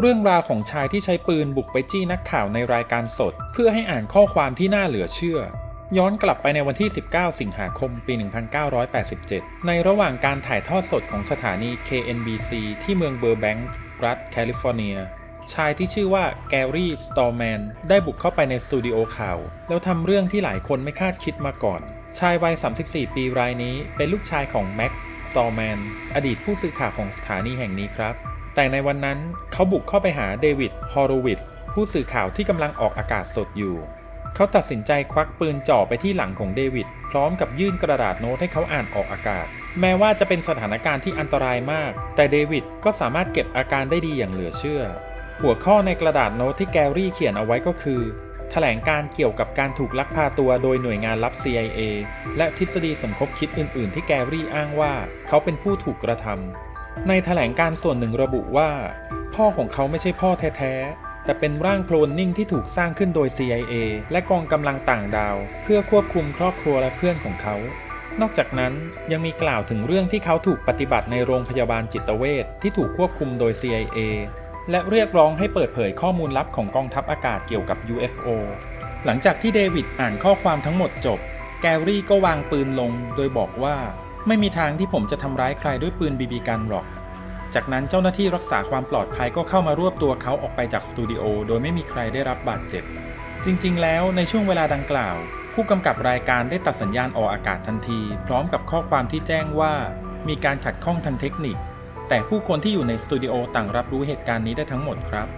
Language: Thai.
เรื่องราวของชายที่ใช้ปืนบุกไปจี้นักข่าวในรายการสด เพื่อให้อ่านข้อความที่น่าเหลือเชื่อ ย้อนกลับไปในวันที่ 19 สิงหาคม ปี 1987 ในระหว่างการถ่ายทอดสดของสถานี KNBC ที่เมืองเบอร์แบงก์รัฐแคลิฟอร์เนียชายที่ชื่อว่าแกรี่ สตอร์แมน ได้บุกเข้าไปในสตูดิโอข่าว แล้วทำเรื่องที่หลายคนไม่คาดคิดมาก่อน ชายวัย 34 ปีรายนี้เป็นลูกชายของแม็กซ์ สตอร์แมน อดีตผู้สื่อข่าวของสถานีแห่งนี้ครับ แต่ในวันนั้นเขาบุกเข้าไปหาเดวิด ฮอร์โรวิตส์ผู้สื่อข่าวที่กำลังออกอากาศสดอยู่ เขาตัดสินใจควักปืนจ่อไปที่หลังของเดวิด พร้อมกับยื่นกระดาษโน้ตให้เขาอ่านออกอากาศ แม้ว่าจะเป็นสถานการณ์ที่อันตรายมาก แต่เดวิดก็สามารถเก็บอาการได้ดีอย่างเหลือเชื่อ หัวข้อในกระดาษโน้ตที่แกรี่เขียนเอาไว้ก็คือแถลงการเกี่ยวกับการถูกลักพาตัวโดยหน่วยงานลับ CIA และทฤษฎีสมคบคิดอื่น ๆ ที่แกรี่อ้างว่า เขาเป็นผู้ถูกกระทำ ในแถลงการส่วนหนึ่งระบุว่า พ่อของเขาไม่ใช่พ่อแท้ๆ แต่เป็นร่างโคลนนิ่งที่ถูกสร้างขึ้นโดย CIA และกองกำลังต่างดาว เพื่อควบคุมครอบครัวและเพื่อนของเขา นอกจากนั้นยังมีกล่าวถึงเรื่องที่เขาถูกปฏิบัติในโรงพยาบาลจิตเวชที่ถูกควบคุมโดย CIA และเรียกร้องให้เปิดเผยข้อมูลลับของกองทัพอากาศเกี่ยวกับ UFO หลังจากที่เดวิดอ่านข้อความทั้งหมดจบ แกรี่ก็วางปืนลงโดยบอกว่า ไม่มีทางที่ผมจะทำร้ายใครด้วยปืนบีบีกันหรอก จากนั้นเจ้าหน้าที่รักษาความปลอดภัยก็เข้ามารวบตัวเขาออกไปจากสตูดิโอโดยไม่มีใครได้รับบาดเจ็บ จริง ๆ แล้วในช่วงเวลาดังกล่าว ผู้กำกับรายการได้ตัดสัญญาณออกอากาศทันที พร้อมกับข้อความที่แจ้งว่ามีการขัดข้องทางเทคนิค แต่ผู้คนที่อยู่ในสตูดิโอต่างรับรู้เหตุการณ์นี้ได้ทั้งหมดครับ